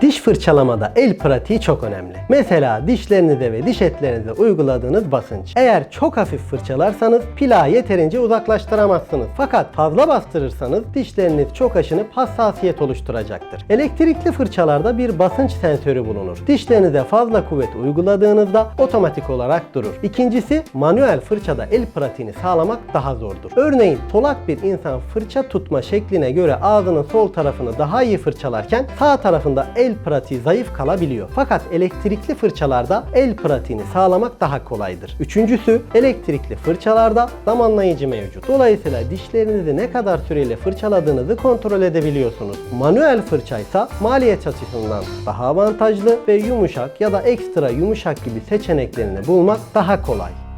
Diş fırçalamada el pratiği çok önemli. Mesela dişlerinize ve diş etlerinize uyguladığınız basınç. Eğer çok hafif fırçalarsanız plağı yeterince uzaklaştıramazsınız. Fakat fazla bastırırsanız dişleriniz çok aşınıp hassasiyet oluşturacaktır. Elektrikli fırçalarda bir basınç sensörü bulunur. Dişlerinize fazla kuvvet uyguladığınızda otomatik olarak durur. İkincisi manuel fırçada el pratiğini sağlamak daha zordur. Örneğin solak bir insan fırça tutma şekline göre ağzının sol tarafını daha iyi fırçalarken sağ tarafında el pratiği zayıf kalabiliyor. Fakat elektrikli fırçalarda el pratiğini sağlamak daha kolaydır. Üçüncüsü elektrikli fırçalarda zamanlayıcı mevcut. Dolayısıyla dişlerinizi ne kadar süreyle fırçaladığınızı kontrol edebiliyorsunuz. Manuel fırçaysa maliyet açısından daha avantajlı ve yumuşak ya da ekstra yumuşak gibi seçeneklerini bulmak daha kolay.